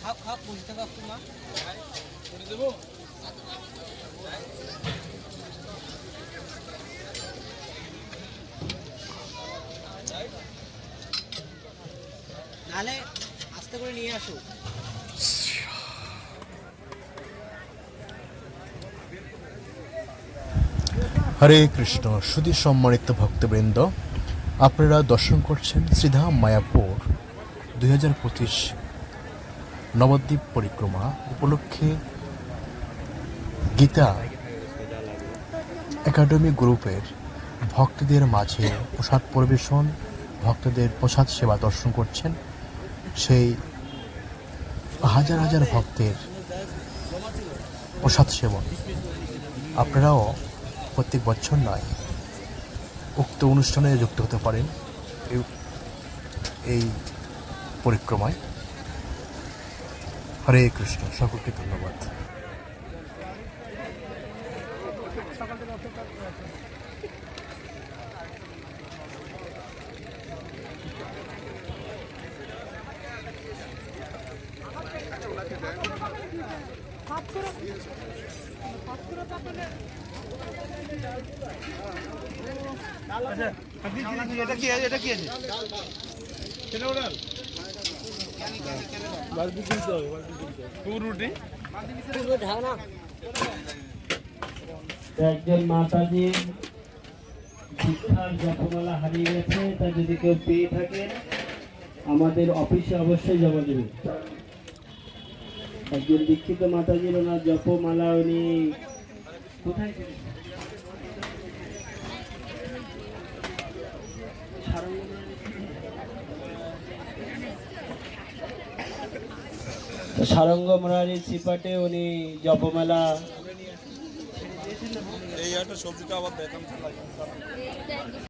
খাও খাও পঁচিশ টাকা মা নাহলে আস্তে করে নিয়ে আসো। হরে কৃষ্ণ, সুধী সম্মানিত ভক্তবৃন্দ, আপনারা দর্শন করছেন শ্রীধাম মায়াপুর, দুই হাজার পঁচিশ নবদ্বীপ পরিক্রমা উপলক্ষে গীতা একাডেমি গ্রুপের ভক্তদের মাঝে প্রসাদ পরিবেশন, ভক্তদের প্রসাদ সেবা দর্শন করছেন সেই হাজার হাজার ভক্তের প্রসাদ সেবন। আপনারাও প্রত্যেক বছর নয়। উক্ত অনুষ্ঠানে যুক্ত হতে পারেন এই- পরিক্রমায়। হরে কৃষ্ণ সকলকে ধন্যবাদ। একজন মাতাজি শিক্ষার জপমালা হারিয়ে গেছে তা যদি কেউ পেয়ে থাকেন আমাদের অফিসে অবশ্যই জমা দেবে। একজন দীক্ষিত মাতাজির ওনার জপমালা উনি কোথায় সারঙ্গ মুরারি সিপাটে উনি জপমেলা এই একটা সবজিটা আবার দেখান